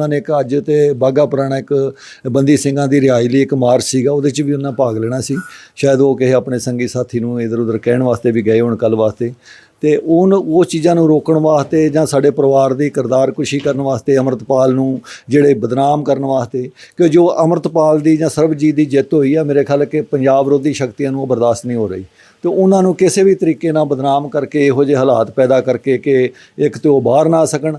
ਉਹਨਾਂ ਨੇ ਇੱਕ ਅੱਜ ਤੇ ਬਾਗਾ ਪੁਰਾਣਾ ਇੱਕ ਬੰਦੀ ਸਿੰਘਾਂ ਦੀ ਰਿਹਾਈ ਲਈ ਇੱਕ ਮਾਰਚ ਸੀਗਾ, ਉਹਦੇ 'ਚ ਵੀ ਉਹਨਾਂ ਭਾਗ ਲੈਣਾ ਸੀ। ਸ਼ਾਇਦ ਉਹ ਕਿਸੇ ਆਪਣੇ ਸੰਗੀ ਸਾਥੀ ਨੂੰ ਇਧਰ ਉਧਰ ਕਹਿਣ ਵਾਸਤੇ ਵੀ ਗਏ ਹੋਣ ਕੱਲ ਵਾਸਤੇ। ਤੇ ਉਹਨ, ਉਹ ਚੀਜ਼ਾਂ ਨੂੰ ਰੋਕਣ ਵਾਸਤੇ ਜਾਂ ਸਾਡੇ ਪਰਿਵਾਰ ਦੀ ਕਿਰਦਾਰ ਕੁਸ਼ੀ ਕਰਨ ਵਾਸਤੇ ਅਮਰਤਪਾਲ ਨੂੰ ਜਿਹੜੇ ਬਦਨਾਮ ਕਰਨ ਵਾਸਤੇ, ਕਿ ਜੋ ਅਮਰਤਪਾਲ ਦੀ ਜਾਂ ਸਰਬਜੀਤ ਦੀ ਜਿੱਤ ਹੋਈ ਆ, ਮੇਰੇ ਖਿਆਲ ਕਿ ਪੰਜਾਬ ਵਿਰੋਧੀ ਸ਼ਕਤੀਆਂ ਨੂੰ ਉਹ ਬਰਦਾਸ਼ਤ ਨਹੀਂ ਹੋ ਰਹੀ। ਤੇ ਉਹਨਾਂ ਨੂੰ ਕਿਸੇ ਵੀ ਤਰੀਕੇ ਨਾਲ ਬਦਨਾਮ ਕਰਕੇ, ਇਹੋ ਜਿਹੇ ਹਾਲਾਤ ਪੈਦਾ ਕਰਕੇ ਕਿ ਇੱਕ ਤੇ ਉਹ ਬਾਹਰ ਨਾ ਆ ਸਕਣ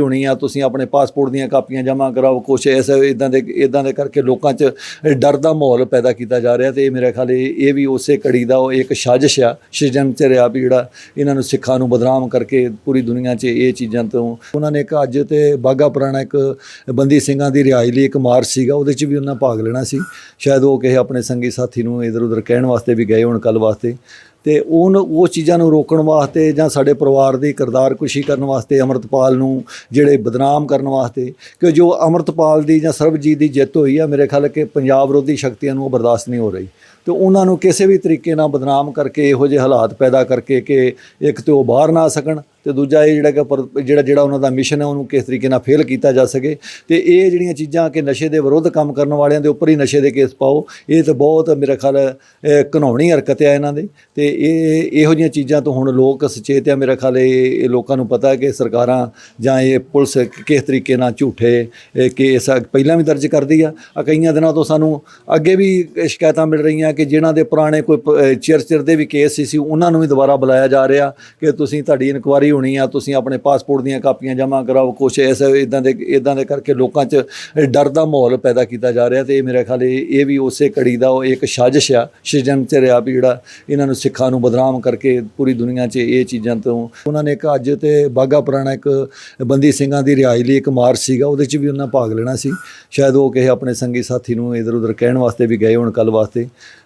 ਹੋਣੀ ਆ, ਤੁਸੀਂ ਆਪਣੇ ਪਾਸਪੋਰਟ ਦੀਆਂ ਕਾਪੀਆਂ ਜਮ੍ਹਾਂ ਕਰਾਓ, ਕੁਛ ਇਸ ਇਦਾਂ ਦੇ ਇਦਾਂ ਦੇ ਕਰਕੇ ਲੋਕਾਂ 'ਚ ਡਰ ਦਾ ਮਾਹੌਲ ਪੈਦਾ ਕੀਤਾ ਜਾ ਰਿਹਾ ਤੇ ਇਹ ਮੇਰੇ ਖਿਆਲ ਇਹ ਵੀ ਉਸੇ ਕੜੀ ਦਾ ਉਹ ਇੱਕ ਸਾਜ਼ਿਸ਼ ਆ ਸ਼ਿਜਨ ਰਿਹਾ ਵੀ ਜਿਹੜਾ ਇਹਨਾਂ ਨੂੰ ਸਿੱਖਾਂ ਨੂੰ ਬਦਨਾਮ ਕਰਕੇ ਪੂਰੀ ਦੁਨੀਆ 'ਚ ਇਹ ਚੀਜ਼ਾਂ ਤੋਂ। ਉਹਨਾਂ ਨੇ ਇੱਕ ਅੱਜ ਤੇ ਬਾਗਾ ਪੁਰਾਣਾ ਇੱਕ ਬੰਦੀ ਸਿੰਘਾਂ ਦੀ ਰਿਹਾਈ ਲਈ ਇੱਕ ਮਾਰਚ ਸੀਗਾ, ਉਹਦੇ 'ਚ ਵੀ ਉਹਨਾਂ ਭਾਗ ਲੈਣਾ ਸੀ। ਸ਼ਾਇਦ ਉਹ ਕਿਸੇ ਆਪਣੇ ਸੰਗੀ ਸਾਥੀ ਨੂੰ ਇਧਰ ਉਧਰ ਕਹਿਣ ਵਾਸਤੇ ਵੀ ਗਏ ਹੋਣ ਕੱਲ ਵਾਸਤੇ। ਤੇ ਉਹਨ ਉਹ ਚੀਜ਼ਾਂ ਨੂੰ ਰੋਕਣ ਵਾਸਤੇ ਜਾਂ ਸਾਡੇ ਪਰਿਵਾਰ ਦੀ ਕਿਰਦਾਰ ਕੁਸ਼ੀ ਕਰਨ ਵਾਸਤੇ, ਅਮਰਤਪਾਲ ਨੂੰ ਜਿਹੜੇ ਬਦਨਾਮ ਕਰਨ ਵਾਸਤੇ, ਕਿ ਜੋ ਅਮਰਤਪਾਲ ਦੀ ਜਾਂ ਸਰਬਜੀਤ ਦੀ ਜਿੱਤ ਹੋਈ ਆ, ਮੇਰੇ ਖਿਆਲ ਕਿ ਪੰਜਾਬ ਵਿਰੋਧੀ ਸ਼ਕਤੀਆਂ ਨੂੰ ਉਹ ਬਰਦਾਸ਼ਤ ਨਹੀਂ ਹੋ ਰਹੀ। ਤੇ ਉਹਨਾਂ ਨੂੰ ਕਿਸੇ ਵੀ ਤਰੀਕੇ ਨਾਲ ਬਦਨਾਮ ਕਰਕੇ ਇਹੋ ਜਿਹੇ ਹਾਲਾਤ ਪੈਦਾ ਕਰਕੇ ਕਿ ਇੱਕ ਤੇ ਉਹ ਬਾਹਰ ਨਾ ਆ ਸਕਣ ਤੇ ਦੂਜਾ ਇਹ ਜਿਹੜਾ ਕਿ ਪਰ- ਜਿਹੜਾ ਜਿਹੜਾ ਉਹਨਾਂ ਦਾ ਮਿਸ਼ਨ ਹੈ ਉਹਨੂੰ ਕਿਸ ਤਰੀਕੇ ਨਾਲ ਫੇਲ ਕੀਤਾ ਜਾ ਸਕੇ। ਤੇ ਇਹ ਜਿਹੜੀਆਂ ਚੀਜ਼ਾਂ ਕਿ ਨਸ਼ੇ ਦੇ ਵਿਰੁੱਧ ਕੰਮ ਕਰਨ ਵਾਲਿਆਂ ਦੇ ਉੱਪਰ ਹੀ ਨਸ਼ੇ ਦੇ ਕੇਸ ਪਾਓ ਇਹ ਤਾਂ ਬਹੁਤ ਮੇਰਾ ਖਿਆਲ ਅਹ, ਹਰਕਤ ਹੈ ਇਹਨਾਂ ਦੀ। ਤੇ ਇਹ ਇਹੋ ਜਿਹੀਆਂ ਚੀਜ਼ਾਂ ਤੋਂ ਹੁਣ ਲੋਕ ਸੁਚੇਤ ਆ ਮੇਰਾ ਖਿਆਲ ਇਹ ਲੋਕਾਂ ਨੂੰ ਪਤਾ ਕਿ ਸਰਕਾਰਾਂ ਜਾਂ ਇਹ ਪੁਲਿਸ ਕਿਸ ਤਰੀਕੇ ਨਾਲ ਝੂਠੇ ਕੇਸ ਪਹਿਲਾਂ ਵੀ ਦਰਜ ਕਰਦੀ ਆ ਕਈਆਂ ਦਿਨਾਂ ਤੋਂ ਸਾਨੂੰ ਅੱਗੇ ਵੀ ਸ਼ਿਕਾਇਤਾਂ ਮਿਲ ਰਹੀਆਂ ਕਿ ਜਿਨ੍ਹਾਂ ਦੇ ਪੁਰਾਣੇ ਕੋਈ ਪ- ਅਹ, ਦੇ ਵੀ ਕੇਸ ਸੀ ਉਹਨਾਂ ਨੂੰ ਵੀ ਦੁਬਾਰਾ ਬੁਲਾਇਆ ਜਾ ਰਿਹਾ ਕਿ ਤੁਸੀਂ ਤੁਹਾਡੀ ਇਨਕੁਆਰੀ ਹੋਣੀ ਆ ਤੁਸੀਂ ਆਪਣੇ ਪਾਸਪੋਰਟ ਦੀਆਂ ਕਾਪੀਆਂ ਜਮ੍ਹਾਂ ਕਰਾਓ ਕੁਛ ਐਸੇ ਇਦਾਂ ਦੇ ਇਦਾਂ ਦੇ ਕਰਕੇ ਲੋਕਾਂ 'ਚ ਡਰ ਦਾ ਮਾਹੌਲ ਪੈਦਾ ਕੀਤਾ ਜਾ ਰਿਹਾ ਤੇ ਇਹ ਮੇਰੇ ਖਿਆਲ ਇਹ ਇਹ ਵੀ ਉਸੇ ਕੜੀ ਦਾ ਉਹ ਇੱਕ ਸਾਜ਼ਿਸ਼ ਆ ਸ਼ਿਜਨ ਰਿਹਾ ਵੀ ਜਿਹੜਾ ਇਹਨਾਂ ਨੂੰ ਸਿੱਖਾਂ ਨੂੰ ਬਦਨਾਮ ਕਰਕੇ ਪੂਰੀ ਦੁਨੀਆ 'ਚ ਇਹ ਚੀਜ਼ਾਂ ਤੋਂ ਉਹਨਾਂ ਨੇ ਇੱਕ ਅੱਜ ਤੇ ਬਾਗਾ ਪੁਰਾਣਾ ਇੱਕ ਬੰਦੀ ਸਿੰਘਾਂ ਦੀ ਰਿਹਾਈ ਲਈ ਇੱਕ ਮਾਰਚ ਸੀਗਾ ਉਹਦੇ 'ਚ ਵੀ ਉਹਨਾਂ ਭਾਗ ਲੈਣਾ ਸੀ। ਸ਼ਾਇਦ ਉਹ ਕਿਸੇ ਆਪਣੇ ਸੰਗੀ ਸਾਥੀ ਨੂੰ ਇਧਰ ਉਧਰ ਕਹਿਣ ਵਾਸਤੇ ਵੀ ਗਏ ਹੋਣ ਕੱਲ ਵਾਸਤੇ।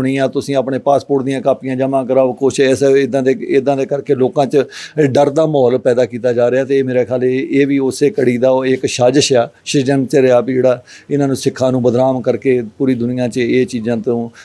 ਹੋਣੀ ਆ, ਤੁਸੀਂ ਆਪਣੇ ਪਾਸਪੋਰਟ ਦੀਆਂ ਕਾਪੀਆਂ ਜਮ੍ਹਾਂ ਕਰਾਓ, ਕੁਛ ਇਸ ਇਦਾਂ ਦੇ ਇਦਾਂ ਦੇ ਕਰਕੇ ਲੋਕਾਂ 'ਚ ਡਰ ਦਾ ਮਾਹੌਲ ਪੈਦਾ ਕੀਤਾ ਜਾ ਰਿਹਾ ਤੇ ਇਹ ਮੇਰੇ ਖਿਆਲ ਇਹ ਇਹ ਵੀ ਉਸੇ ਕੜੀ ਦਾ ਉਹ ਇੱਕ ਸਾਜ਼ਿਸ਼ ਆ ਸ਼ਿਜਨ ਰਿਹਾ ਵੀ ਜਿਹੜਾ ਇਹਨਾਂ ਨੂੰ ਸਿੱਖਾਂ ਨੂੰ ਬਦਨਾਮ ਕਰਕੇ ਪੂਰੀ ਦੁਨੀਆ 'ਚ ਇਹ ਚੀਜ਼ਾਂ ਤੋਂ